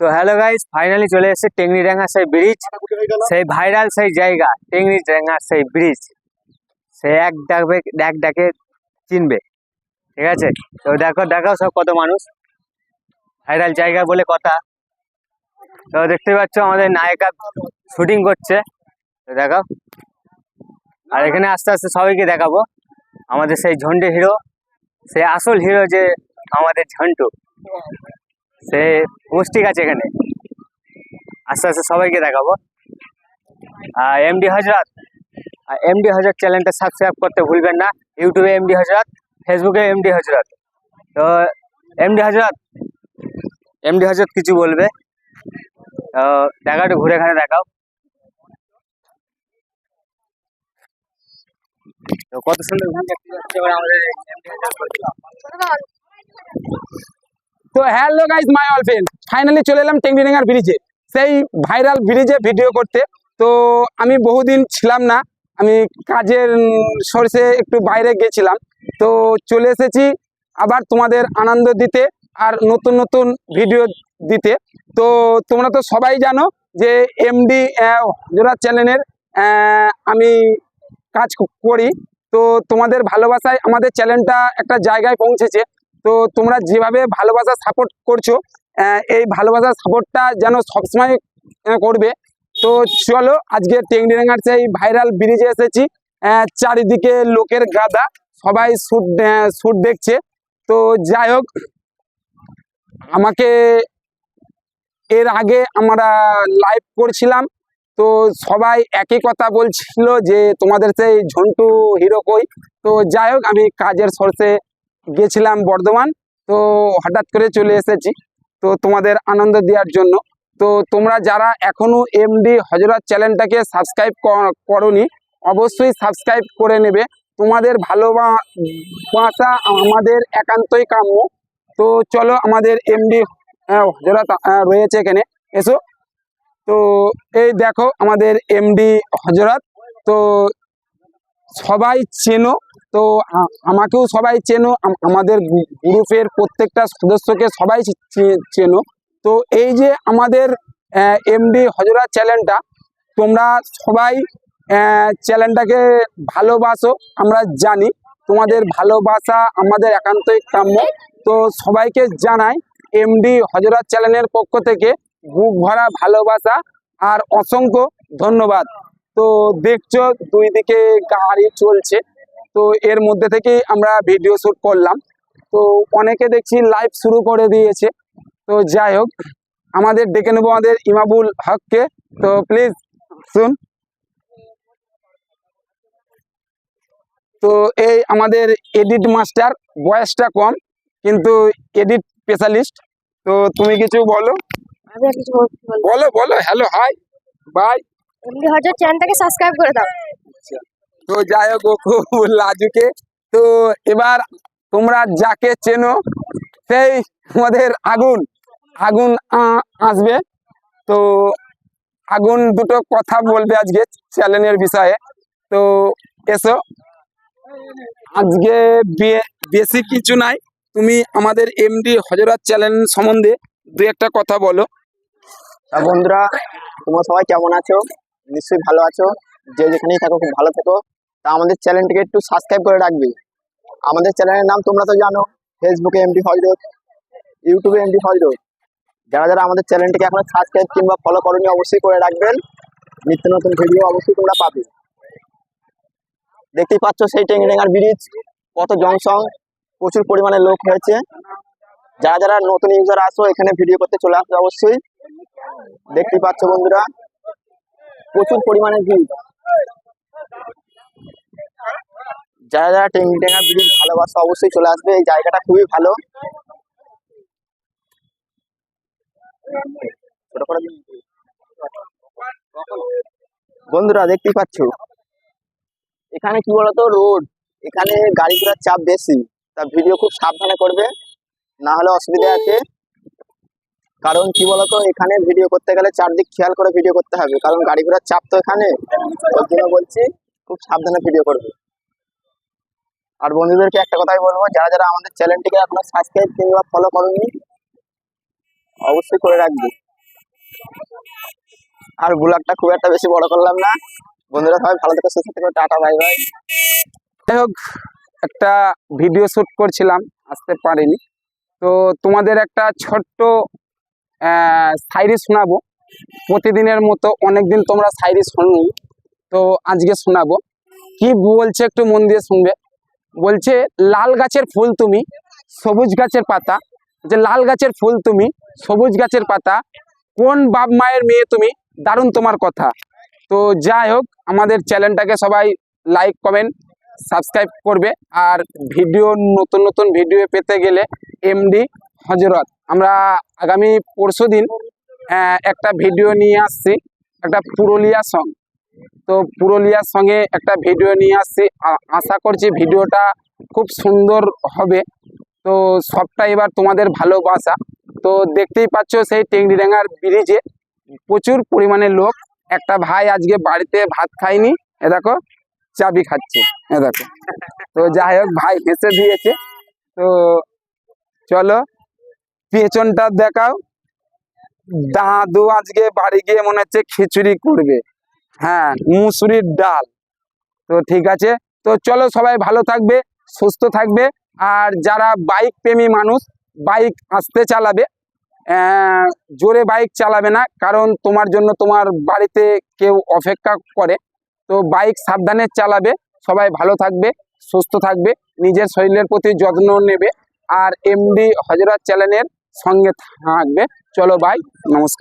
তো hello guys finally চলে এসেছে টেংরি ডাঙ্গা সেই ব্রিজ সেই ভাইরাল সেই জায়গা টেংরি ডাঙ্গা সেই ব্রিজ সে এক ডাকবে এক ডাকে চিনবে, ঠিক আছে? তো দেখো দেখাও সব কত মানুষ। ভাইরাল জায়গা বলে কথা। তো দেখতে পাচ্ছ আমাদের নায়িকা শুটিং করছে। তো দেখাও আর এখানে আস্তে আস্তে সবাইকে দেখাবো। আমাদের সেই ঝন্ডে হিরো সে আসল হিরো যে আমাদের ঝন্টু। সে মুষ্টিক আছে এখানে। আস্তে আস্তে সবাইকে দেখাবো। আর এমডি হজরত। এমডি হজরত চ্যানেলটা সাবস্ক্রাইব করতে ভুলবেন না। ইউটিউবে এমডি হজরত ফেসবুকে এমডি হজরত। তো এমডি হজরত এমডি হজরত কিছু বলবে? তো, দেখাও একটু, ঘুরে ঘাড়ে দেখাও। তো, কত সুন্দর ঘুরে দেখতে পাচ্ছি এবার আমাদের MD হজরত। তো hello guys my all friend finally চলে এলাম টেংরিডাঙ্গার ব্রিজে সেই ভাইরাল ব্রিজে ভিডিও করতে। তো আমি বহুদিন ছিলাম না। আমি কাজের সোর্সে একটু বাইরে গেছিলাম। তো চলে এসেছি আবার তোমাদের আনন্দ দিতে আর নতুন নতুন ভিডিও দিতে। তো তোমরা তো সবাই জানো যে এমডি জোড়া চ্যানেলের আমি কাজ করি। তো তোমাদের ভালোবাসায় আমাদের চ্যানেলটা একটা জায়গায় পৌঁছেছে। তো তোমরা যেভাবে ভালোবাসা সাপোর্ট করছ এই ভালোবাসার সাপোর্টটা যেন সবসময় করবে। তো চলো, আজকে টেংডিরাঙ্গার সেই ভাইরাল ব্রিজে এসেছি। চারিদিকে লোকের গাদা, সবাই শুট শুট দেখছে। তো যাই হোক, আমাকে এর আগে আমরা লাইভ করছিলাম। তো সবাই একই কথা বলছিল যে তোমাদের সেই ঝন্টু হিরো কই? তো যাই হোক, আমি কাজের সোর্সে গেছিলাম বর্ধমান, তো হঠাৎ করে চলে এসেছি। তো তোমাদের আনন্দ দেওয়ার জন্য। তো তোমরা যারা এখনও এমডি হজরত চ্যানেলটাকে সাবস্ক্রাইব করনি, অবশ্যই সাবস্ক্রাইব করে নেবে। তোমাদের ভালোবাসা আমাদের একান্তই কাম্য। তো চলো আমাদের এমডি হজরত রয়েছে এখানে। এসো। তো এই দেখো আমাদের এমডি হজরত। তো সবাই চেনো, তো আমাকেও সবাই চেনো আমাদের গ্রুপের প্রত্যেকটা সদস্যকে সবাই চেনো। তো এই যে আমাদের এমডি হজরত চ্যানেলটা, তোমরা সবাই চ্যানেলটাকে ভালোবাসো, আমরা জানি। তোমাদের ভালোবাসা আমাদের একান্তই কাম্য। তো সবাইকে জানাই এমডি হজরত চ্যানেলের পক্ষ থেকে, বুক ভরা ভালোবাসা আর অসংখ্য ধন্যবাদ। তো দেখছ দুই দিকে গাড়ি চলছে। তো এর মধ্যে থেকেই আমরা ভিডিও শুট করলাম। তো অনেকে দেখছি লাইভ শুরু করে দিয়েছে। তো যাই হোক আমাদের ডেকে নেব আমাদের ইমাবুল হককে। তো প্লিজ শুন। তো এই আমাদের এডিট মাস্টার বয়সটা কম কিন্তু এডিট স্পেশালিস্ট তো তুমি কিছু বলো। বলো বলো হ্যালো হাই বাই হয়তো চ্যানেলটাকে সাবস্ক্রাইব করে দাও। তো যাই হোক খুব লাজুকে। তো এবার তোমরা যাকে চেনো সেই আমাদের আগুন আগুন আ- আসবে। তো আগুন দুটো কথা বলবে আজকে চ্যানেলের বিষয়ে। তো এসো। আজকে বে- বেশি কিছু নাই। তুমি আমাদের এমডি হজরত চ্যানেল সম্বন্ধে দু একটা কথা বলো। তা বন্ধুরা তোমরা সবাই কেমন আছো? নিশ্চয়ই ভালো আছো। যে যেখানেই থাকো, খুব ভালো থেকো। তা আমাদের চ্যানেলটিকে একটু সাবস্ক্রাইব করে রাখবে। আমাদের চ্যানেলের নাম তোমরা তো জানো ফেসবুকে এমডি হজরত ইউটিউবে এমডি হজরত যারা যারা আমাদের চ্যানেলটিকে এখন সাবস্ক্রাইব কিংবা ফলো করনি, অবশ্যই করে রাখবেন। নিত্য নতুন ভিডিও অবশ্যই তোমরা পাবে। দেখতেই পাচ্ছ সেই টেঙ্গিডেঙ্গার ব্রিজ, কত জংশন প্রচুর পরিমাণে লোক হয়েছে। যারা যারা নতুন ইউজার আসো, এখানে ভিডিও করতে চলে আসবে অবশ্যই। দেখতেই পাচ্ছ বন্ধুরা প্রচুর পরিমাণে ভিড় যারা যারা টেঙ্গিটেঙ্গা ব্রিজ ভালোবাসা, অবশ্যই চলে আসবে। এই জায়গাটা খুবই ভালো। বন্ধুরা, দেখতেই পাচ্ছ? এখানে কি বলতো? রোড। এখানে গাড়ি ঘোড়ার চাপ বেশি। তা ভিডিও খুব সাবধানে করবে। না হলে অসুবিধা আছে। কারণ কি বলতো, এখানে ভিডিও করতে গেলে চারদিক খেয়াল করে ভিডিও করতে হবে। কারণ গাড়ি ঘোড়ার চাপ তো এখানে। ওর জন্য বলছি, খুব সাবধানে ভিডিও করবে। আর বন্ধুদেরকে একটা কথাই বলব, যারা যারা আমাদের চ্যানেলটিকে এখনও সাবস্ক্রাইব কিংবা ফলো করনি, অবশ্যই করে রাখবে। আর ব্লগটা খুব একটা বেশি বড় করলাম না। বন্ধুরা সবাই ভালো থেকে, সুস্থ থেকে, টাটা বাই বাই যাই হোক, একটা ভিডিও শ্যুট করছিলাম, আসতে পারিনি। তো তোমাদের একটা ছোট্ট সাইরি শোনাবো। প্রতিদিনের মতো অনেকদিন তোমরা সাইরি শোনো তো আজকে শোনাবো। কি বলছে একটু মন দিয়ে শুনবে। বলছে, লাল গাছের ফুল তুমি, সবুজ গাছের পাতা। যে লাল গাছের ফুল তুমি, সবুজ গাছের পাতা, কোন বাপ মায়ের মেয়ে তুমি? দারুণ তোমার কথা। তো যাই হোক, আমাদের চ্যানেলটাকে সবাই লাইক, কমেন্ট, সাবস্ক্রাইব করবে। আর ভিডিও, নতুন নতুন ভিডিও পেতে গেলে এমডি হজরত। আমরা আগামী পরশু দিন একটা ভিডিও নিয়ে আসছি, একটা পুরুলিয়া সং তো পুরুলিয়ার সঙ্গে একটা ভিডিও নিয়ে আসছি। আশা করছি ভিডিওটা খুব সুন্দর হবে। তো সবটা এবার তোমাদের ভালোবাসা। তো দেখতেই পাচ্ছ সেই টেংরিডাঙ্গার ব্রিজে প্রচুর পরিমাণে লোক। একটা ভাই আজকে বাড়িতে ভাত খায়নি। এ দেখো, চাবি খাচ্ছে। এ দেখো। তো যাই হোক, ভাই হেসে দিয়েছে। তো চলো পেছনটা দেখাও। দাদু আজকে বাড়ি গিয়ে মনে হচ্ছে খিচুড়ি করবে। হ্যাঁ মুসুরির ডাল। তো ঠিক আছে। তো চলো সবাই ভালো থাকবে সুস্থ থাকবে। আর যারা বাইক প্রেমী মানুষ বাইক আসতে চালাবে জোরে বাইক চালাবে না। কারণ তোমার জন্য তোমার বাড়িতে কেউ অপেক্ষা করে। তো বাইক সাবধানে চালাবে সবাই ভালো থাকবে সুস্থ থাকবে নিজের শরীরের প্রতি যত্ন নেবে। আর এমডি হজরত চ্যানেলের সঙ্গে থাকবে চলো বাই নমস্কার